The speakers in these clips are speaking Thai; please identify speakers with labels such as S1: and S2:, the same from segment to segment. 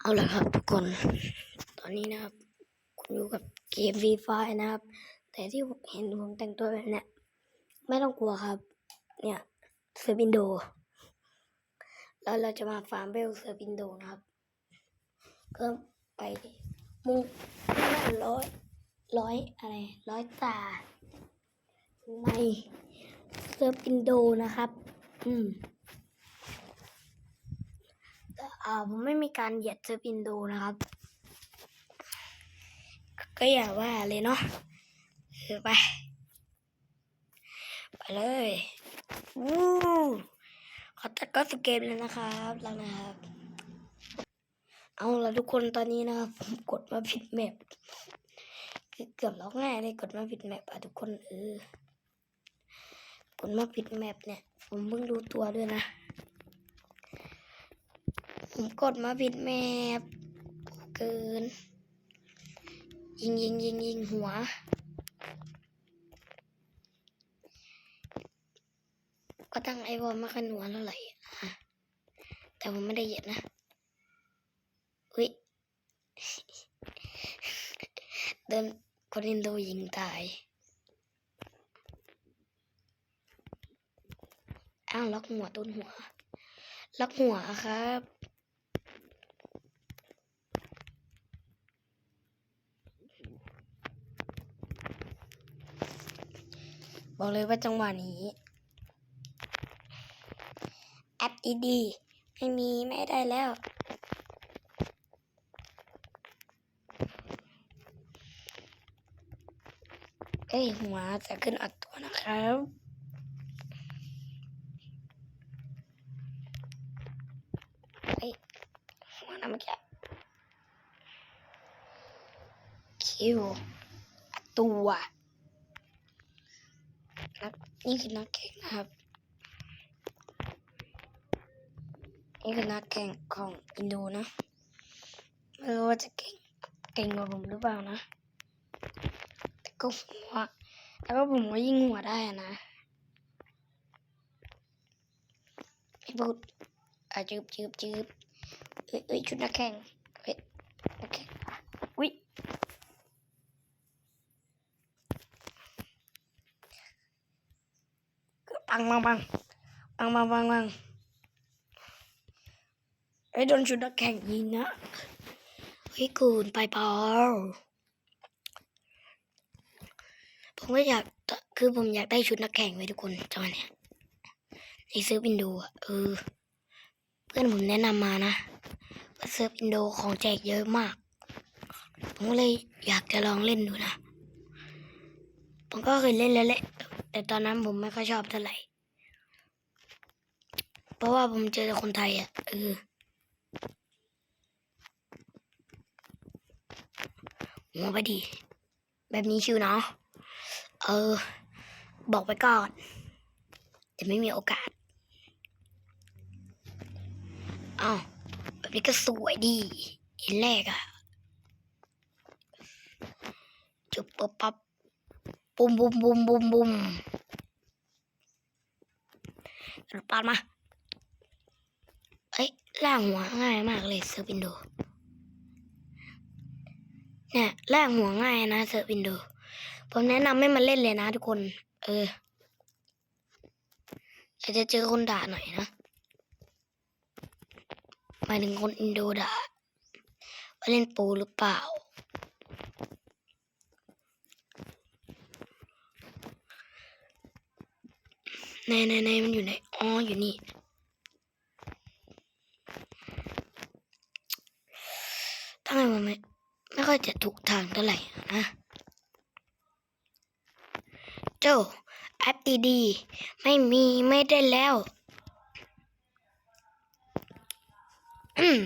S1: เอาละครับทุกคน ตอนนี้นะครับคุณอยู่กับเกมฟรีไฟนะครับ แต่ที่เห็นผมแต่งตัวแบบนี้ไม่ต้องกลัวครับ เนี่ยเซอร์บินโด แล้วเราจะมาฟาร์มเบลเซอร์บินโดนะครับก็ไปมุ่งร้อยร้อยอะไรร้อยตาในเซอร์บินโดนะครับ อืม อ่าผมไม่มีการเหยียดเซอร์ปินโดนะครับ ก็อย่าว่าเลยเนาะเออไป ไปเลยวู้ขอตัดก็สเกมเลยนะครับแล้วนะครับ เอาละทุกคนตอนนี้นะครับผมกดมาผิดแมปคือเกือบล็อกง่ายเลยกดมาผิดแมปอะทุกคนเออกดมาผิดแมปเนี่ย ผมเพิ่งรู้ตัวด้วยนะ ผมกดมาผิดแมปเกิน ยิงยิงยิงยิงหัว ก็ตั้งไอวอลม่ค่อยหนัวเท่าไหร่แต่ผมไม่ได้เหยียดนะ อุ้ยเดินคนอินโดยิงตาย อ้าวล็อกหัวต้นหัว ล็อกหัวครับ บอกเลยว่าจังหวะนี้แอปดีๆไม่มีไม่ได้แล้ว เอ้ยหัวจะขึ้นอัดตัวนะครับเอ้ยหัวนะเมื่อกี้คิวอัดตัว นี่คือนักแข่งนะครับ นี่คือนักแข่งของอินโดนะ ไม่รู้ว่าจะเก่งเก่งกว่าผมหรือเปล่านะ แต่ก็หัวแล้วก็ผมก็ยิงหัวได้นะไอ้บุดอะจืบจืบจืบเอ้ยเอ้ยชุดนักแข่งเอ้ยนักแข่งอุ้ย ปังปังปังปังปังปังปังไอ้โดนชุดนักแข่งยิงนะเฮ้ยกูนไปเปล่าผมก็อยากคือผมอยากได้ชุดนักแข่งไว้ทุกคนจังหวะเนี้ยในเซิร์ฟวินโดว์อะเออเพื่อนผมแนะนำมานะว่าเซิร์ฟวินโดว์ของแจกเยอะมาก ผมก็เลยอยากจะลองเล่นดูนะ ผมก็เคยเล่นแล้วแหละ แต่ตอนนั้นผมไม่ค่อยชอบเท่าไหร่ เพราะว่าผมเจอแต่คนไทยอะเออหัวไปดี แบบนี้ชิวเนาะ เออ บอกไปก่อนแต่ไม่มีโอกาสอ้าวแบบนี้ก็สวยดีเห็นแรกอะจุบปั๊บปั๊บ บุมบุมบุมบุมบุมกระปาดมา เอ้ยล่างหัวง่ายมากเลยเซอร์วินโดเนี่ยล่างหัวง่ายนะเซอร์วินโดผมแนะนำให้มาเล่นเลยนะทุกคน เอออาจจะเจอคนด่าหน่อยนะหมายถึงคนอินโดด่าว่าเล่นปรหรือเปล่า ในในในมันอยู่ไหนอ๋ออยู่นี่ทำไมมันไม่ไม่ค่อยจะถูกทางเท่าไหร่นะเจ้าแอปดีๆไม่มีไม่ได้แล้วอืม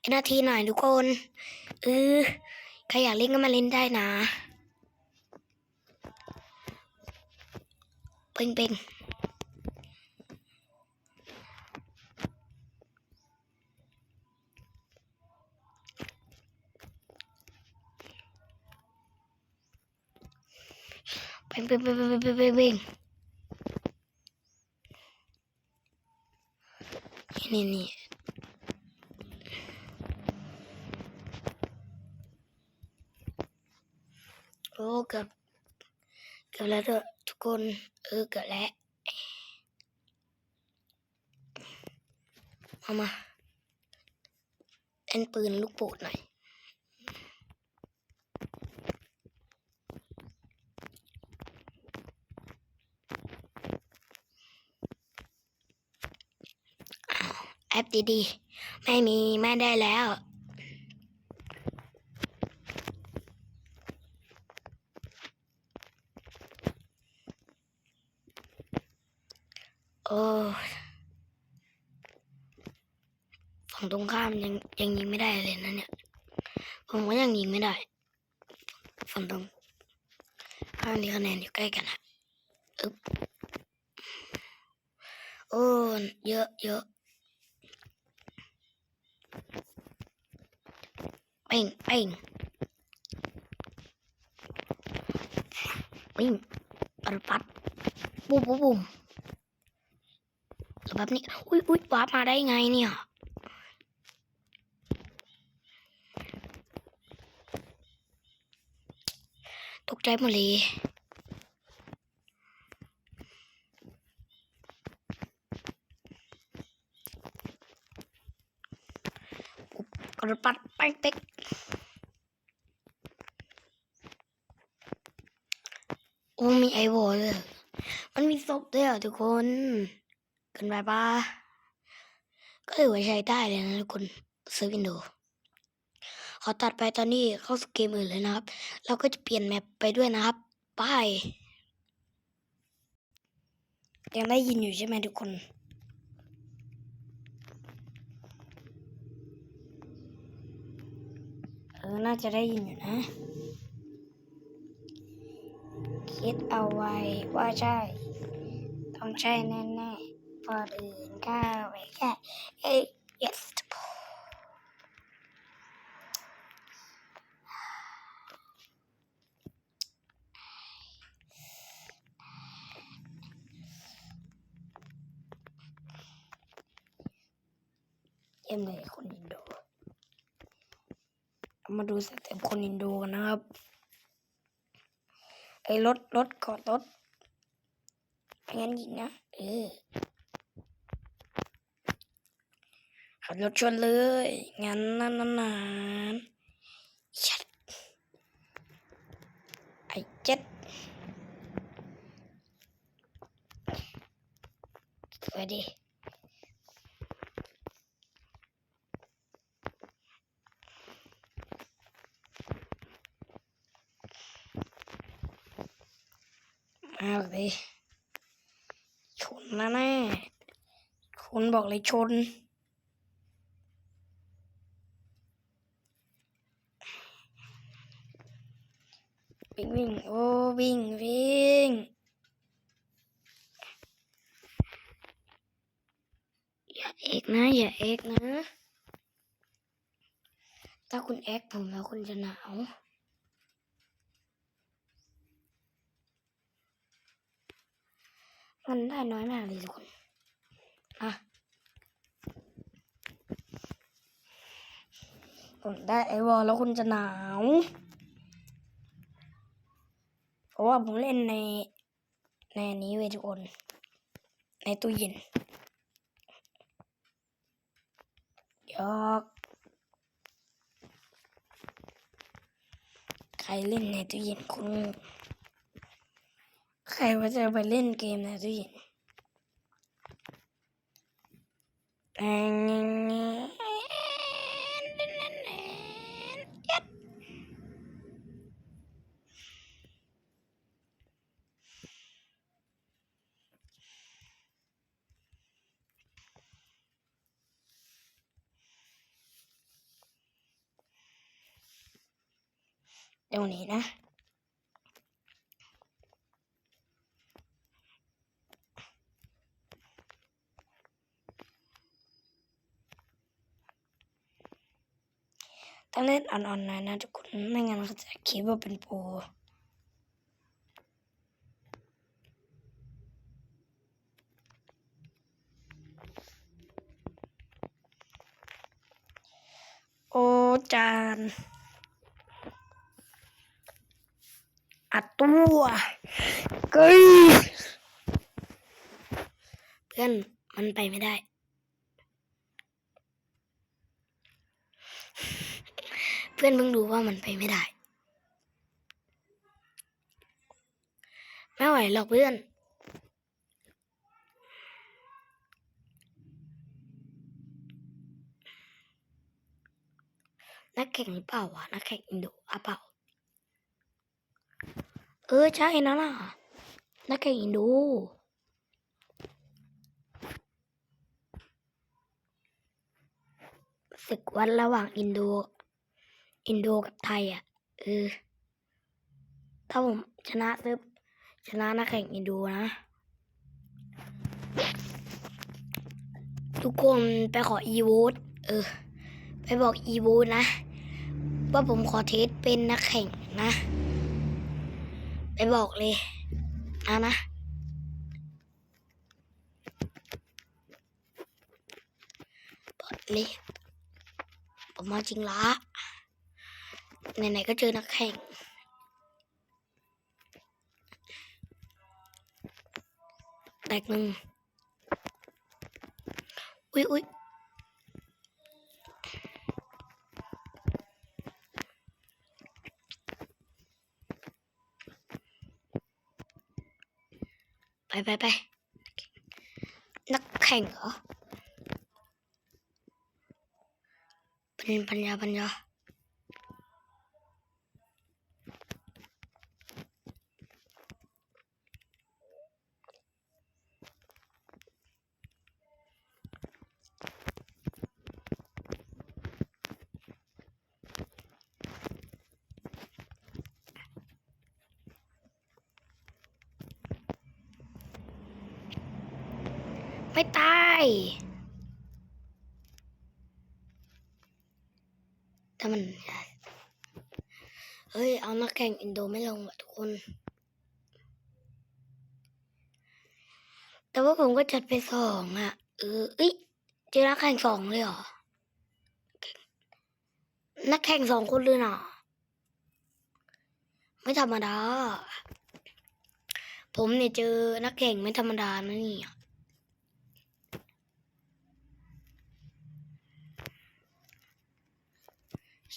S1: อีกนาทีหน่อยทุกคนเออใครอยากเล่นก็มาเล่นได้นะ เป่งเป่ง วิ่งวิ่งวิ่งวิ่งวิ่งวิ่งนี่นี่โอ้เกืบเกือบแล้วทุกคนเออเกือบแล้วมามาเอ็นปืนลูกโป่งหน่อย ดีๆ ไม่มีไม่ได้แล้วโอ้ฝั่งตรงข้ามยังยังยิงไม่ได้เลยนะเนี่ย ผมก็ยังยิงไม่ได้ ฝั่งตรงข้ามที่คะแนนอยู่ใกล้กันอะอึ๊บโอ้ เยอะเยอะ เป่งเป่งปิ้งปัดปัดปุ้มปุ้มปุ้มแบบนี้อุ้ยอุ้ยวาร์ปมาได้ไงเนี่ยตกใจหมดเลยกระปัดไปเป๊ก โอ้มีไอวอลเลยมันมีศพด้วยเหรอทุกคนเกันไปปะก็ถือว่าใช้ได้เลยนะทุกคนซื้อวินโดว์ขอตัดไปตอนนี้เข้าสู่เกมอื่นเลยนะครับ เราก็จะเปลี่ยนแมปไปด้วยนะครับไปยังได้ยินอยู่ใช่ไหมทุกคนเออน่าจะได้ยินอยู่นะ คิดเอาไว้ว่าใช่ ต้องใช่แน่ๆพออื่นก้าวไปแค่เอ้ย yes เยี่ยมเลยคนอินโด มาดูสเต็ปคนอินโดกันนะครับ ไอ้รถรถกอดรถไม่งั้นยิงนะเออขับรถชนเลยงั้นนั่นนั่นนานชัดไอ้เจ็ดสวัสดี มาเลยชนนะแน่ชนบอกเลยชน วิ่งวิ่งโอ้วิ่งวิ่งอย่าเอกนะ อย่าเอกนะ ถ้าคุณเอกผมแล้วคุณจะหนาว มันได้น้อยมากเลยทุกคนอะผมได้ไอวอลแล้วคุณจะหนาวเพราะว่าผมเล่นใน ในนนี้เว้ยทุกคน ในตู้เย็นยอกใครเล่นในตู้เย็นคุณ ใครว่าจะไปเล่นเกมในตู้เย็นแอนเดี๋ยวนี้นะ เล่นอ่อนๆหน่อยนะทุกคนไม่งั้นเขาจะคิดว่าเป็นโปรโอจานอัดตัวเกยเพื่อนมันไปไม่ได้ เพื่อนเพิ่งรู้ว่ามันไปไม่ได้ ไม่ไหวหรอกเพื่อน นักแข่งหรือเปล่าวะนักแข่งอินโดอะเปล่า เออใช่นะน่ะ นักแข่งอินโดศึกวันระหว่างอินโด อินโดกับไทยอะเออถ้าผมชนะซึบชนะนักแข่งอินโดนะ ทุกคนไปขออีโวตเออ ไปบอกอีโวตนะ ว่าผมขอเทสเป็นนักแข่งนะ ไปบอกเลยนะนะบอกเลยผมมาจริงละ ไหนๆก็เจอนักแข่ง แตกหนึ่งอุ๊ยอุ๊ยไปไปไปนักแข่งเหรอเป็นปัญญาปัญญา ไม่ตายแต่มัน เฮ้ย เอานักแข่งอินโดไม่ลงอะทุกคน แต่ว่าผมก็ จัดไปสองอะ เออเอ้ยเจอนักแข่งสองเลยเหรอ นักแข่งสองคนเลยน่ะไม่ธรรมดา ผมเนี่ยเจอนักแข่งไม่ธรรมดานะเนี่ย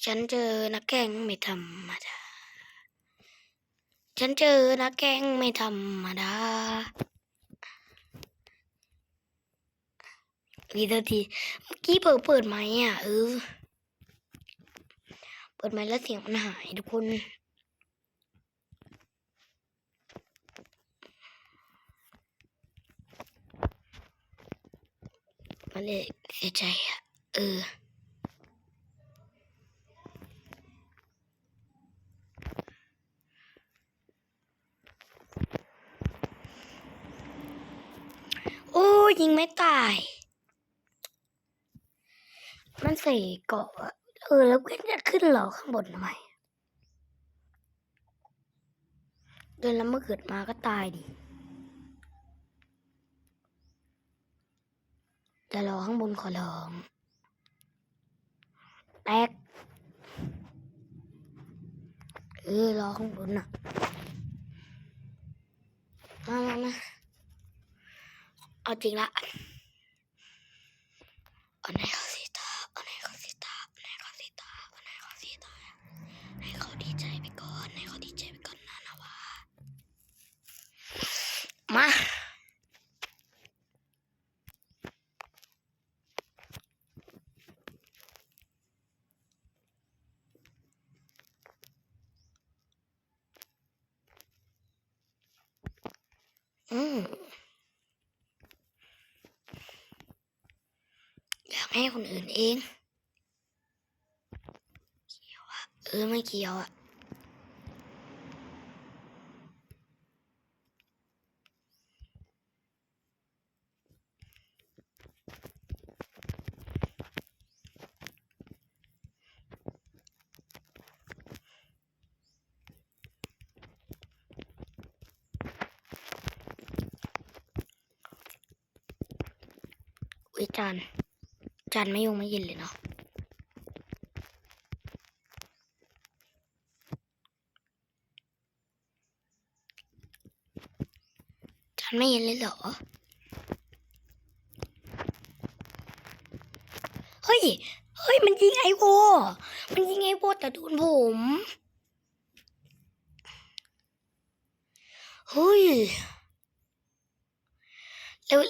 S1: ฉันเจอนักแข่งไม่ธรรมดา ฉันเจอนักแข่งไม่ธรรมดา วีเดียวทีเมื่อกี้เปิดเปิดไหมอะเออ เปิดไหมแล้วเสียงมันหายทุกคนมันเลยเสียใจอะเออโอ้ยิงไม่ตาย มันใส่เกาะเออแล้วขึ้นจะขึ้นเหรอข้างบนทำไมเดินแล้วเมื่อเกิดมาก็ตายดิจะรอข้างบนขอลองแตกเออรอข้างบนน่ะมามามาเอาจริงละเอาไหนเขาสีตาเอาไหนเขาสีตาเอาไหนเขาสีตาเอาไหนเขาสีตาให้เขาดีใจไปก่อนให้เขาดีใจไปก่อนนะนะวะ มาอืมอยากให้คนอื่นเอง เกี่ยวอะเออไม่เกี่ยวอะานจันไม่ยงไม่ยินเลยเนาะจันไม่ยินเลยเหรอ เฮ้ย เฮ้ย มันยิงไอ้โว มันยิงไอ้โวแต่โดนผม เฮ้ย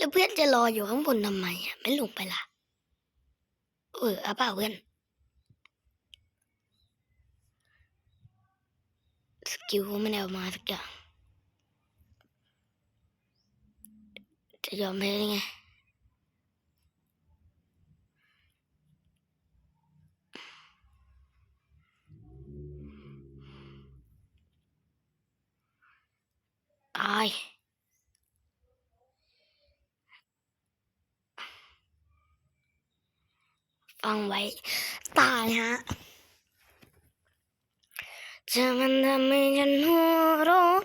S1: แล้วเพื่อนจะรออยู่ข้างบนทำไมอะไม่ลงไปล่ะ เออเอาเปล่าเพื่อน สกิลไม่ได้เอามาสักอย่าง จะยอมแพ้ได้ไงตาย ฟังไว้ตายฮะเธอมันทำให้ฉันหัวร้อน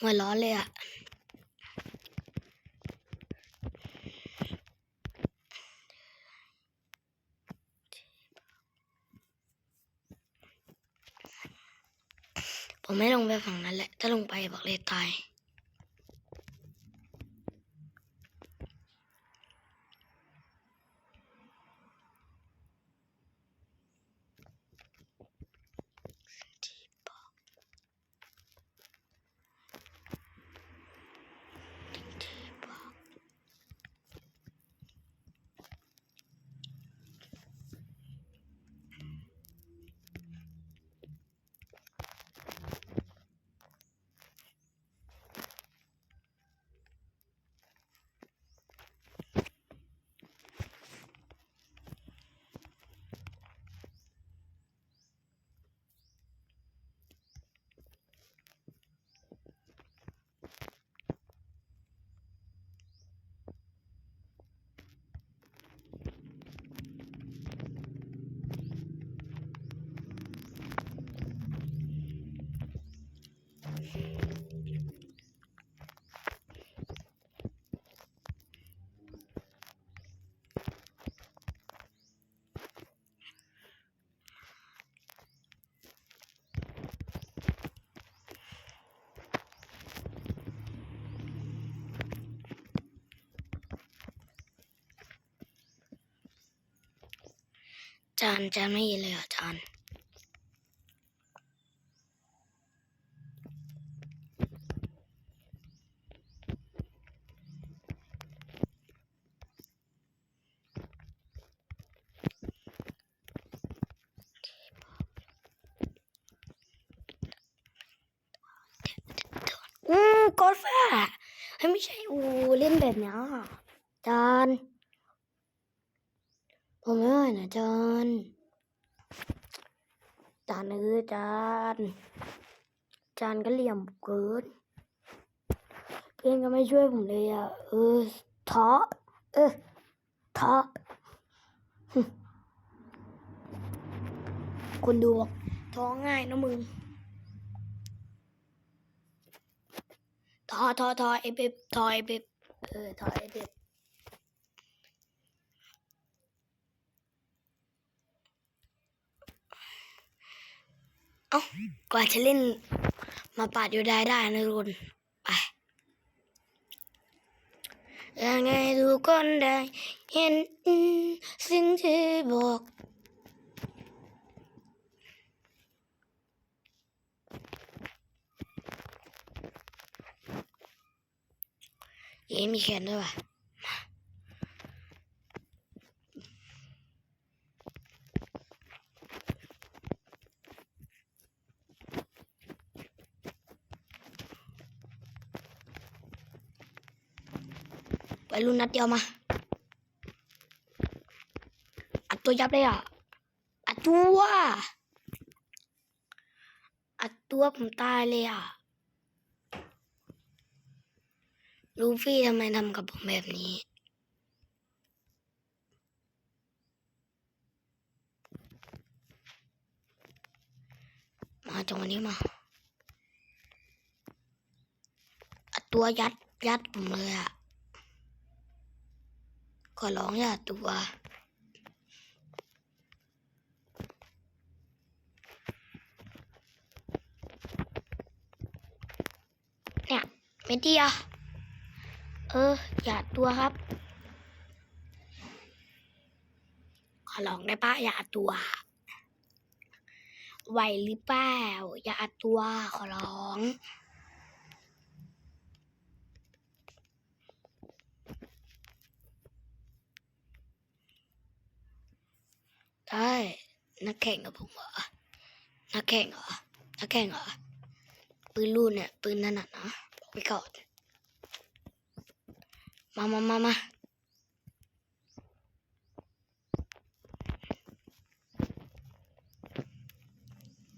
S1: หัวร้อนเลยอะ ผมไม่ลงไปฝั่งนั้นแหละ ถ้าลงไปบอกเลยตาย จานจานไม่เย็นเลยอะจานอืมกดฟ้าเฮ้ยไม่ใช่ อูเล่นแบบเนี้ยจาน ผมไม่ไหวนะจานจานเออจานจานก็เหลี่ยมเกินเพื่อนก็ไม่ช่วยผมเลยอะ เออท้อเออท้อคนดูบอกท้อง่ายนะมึงท้อท้อท้อไอ้เบบท้อไอ้เบบเออท้อไอ้เบบ เอ้ากว่าจะเล่นมาปาดอยู่ได้ได้นะทุกคนไปยังไงทุกคนได้เห็นสิ่งที่บอกเย้มีแขนด้วยว่ะ รุ่นนัดเดียวมาอัดตัวยับเลยอะอัดตัวอัดตัวผมตายเลยอะลูฟี่ทำไมทำกับผมแบบนี้มาจังวะนี้มาอัดตัวยัดยัดผมเลยอะ ขอร้องอย่าตัว เนี่ยไม่ดีอะเออ อย่าตัวครับ ขอลองได้ปะอย่าตัวไหวหรือเปล่าอย่าตัวขอลอง ได้นักแข่งกับผมเหรอนักแข่งเหรอนักแข่งเหรอปืนรุ่นเนี่ยปืนถนัดนะบอกไว้ก่อนมามามามา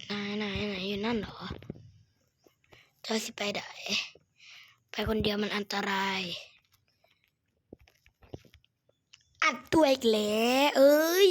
S1: ไหนไหนไหนอยู่นั่นเหรอเธอสิไปไหนไปคนเดียวมันอันตราย อัดตัวอีกแล้วเอ้ย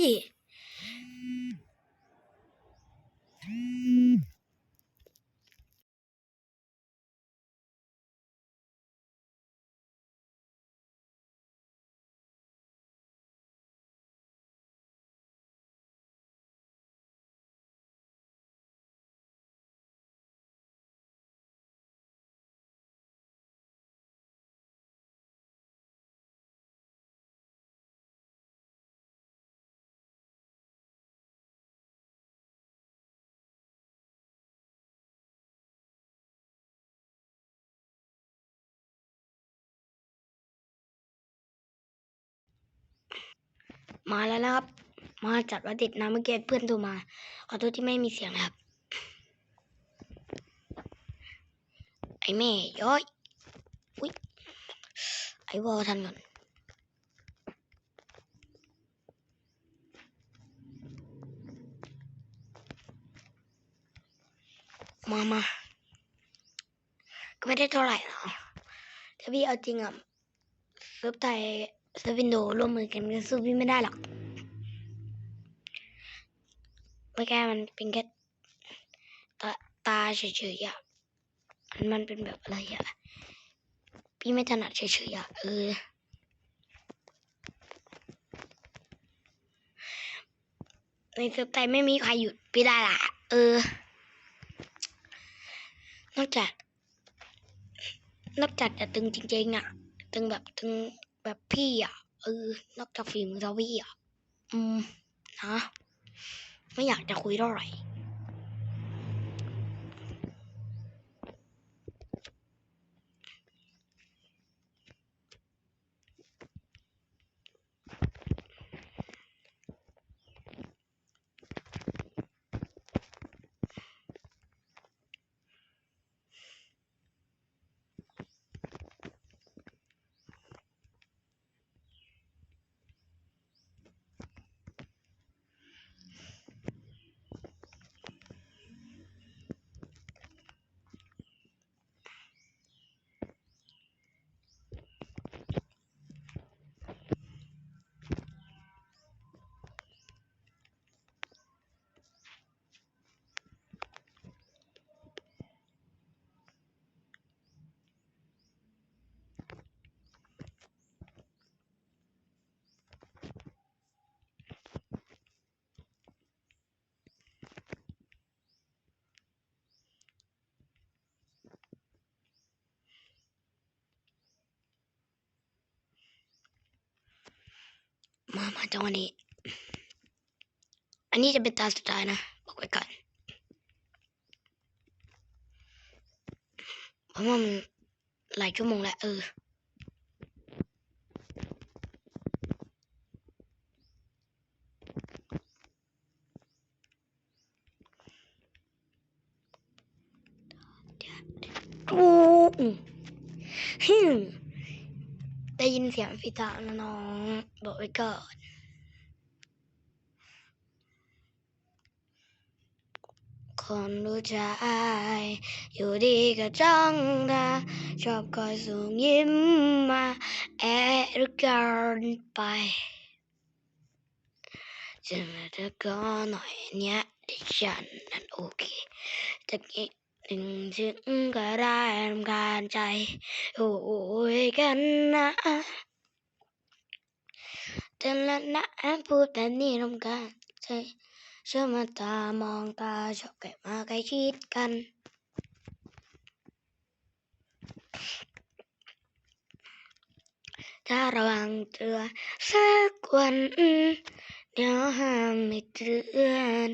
S1: มาแล้วนะครับ มาจัดว่าติดนะเมื่อกี้เพื่อนโทรมา ขอโทษที่ไม่มีเสียงนะครับ ไอแม่ย้อยอุ้ยไอวอทันก่อนมามาก็ไม่ได้เท่าไหร่หรอกถ้าพี่เอาจริงอะเซิร์ฟไทย เซิร์ฟวินโดร่วมมือกันก็สู้พี่ไม่ได้หรอกไม่แค่มันเป็นแค่ตาตาเฉยๆอะมันมันเป็นแบบอะไรอะ พี่ไม่ถนัดเฉยๆอะเออ ในเซิร์ฟไทยไม่มีใครหยุดพี่ได้ละเออ นอกจาก นอกจากจะตึงจริงๆอะ ตึงแบบตึง แบบพี่อะเออนอกจากฝีมือทวีอะ อืมนะไม่อยากจะคุยเท่าไหร่ มามาจังวะนี้ อันนี้จะเป็นตาสุดท้ายนะบอกไว้ก่อนเพราะว่ามันหลายชั่วโมงแล้วเออถูกฮึม ได้ยินเสียงฟิตานะน้องบอกไว้ก่อนคนรู้ใจอยู่ดีก็จ้องตาชอบคอยส่งยิ้มมาแอบรือเกินไปจะมาตะก็หน่อยเนี้ยดิฉันนั้นโอเคจะกิ นหนึ่งถึงก็ได้รำคาญใจ โอ้ยกันนะแต่ละนะพูดแบบนี้รำคาญใจเชื่อมาตามองตาชอบแกะมาใกล้ชิดกันถ้าระวังเจอสักวัน เดี๋ยวห้ามไม่เตือน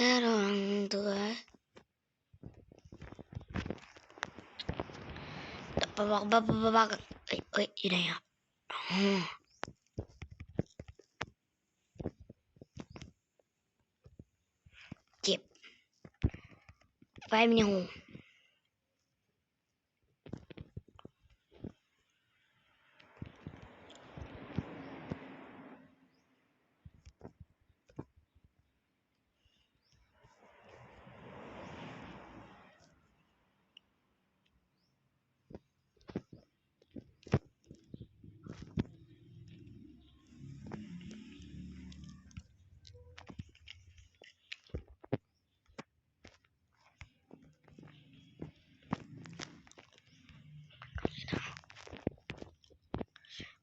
S1: ถ้าระวังตัวบักบักบักบักบักเอ้ยเอ้ยอยู่ไหนอะอ๋อเจ็บ ไฟมันยังหู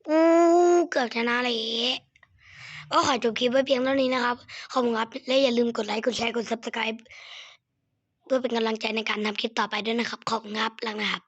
S1: อู้ากชนะเลยก็ขอจบคลิปไว้เพียงเท่านี้นะครับ ขอบคุณครับ และอย่าลืมกดไลค์ กดแชร์ กด subscribe เพื่อเป็นกำลังใจในการทำคลิปต่อไปด้วยนะครับ ขอบคุณครับ ลังนะครับ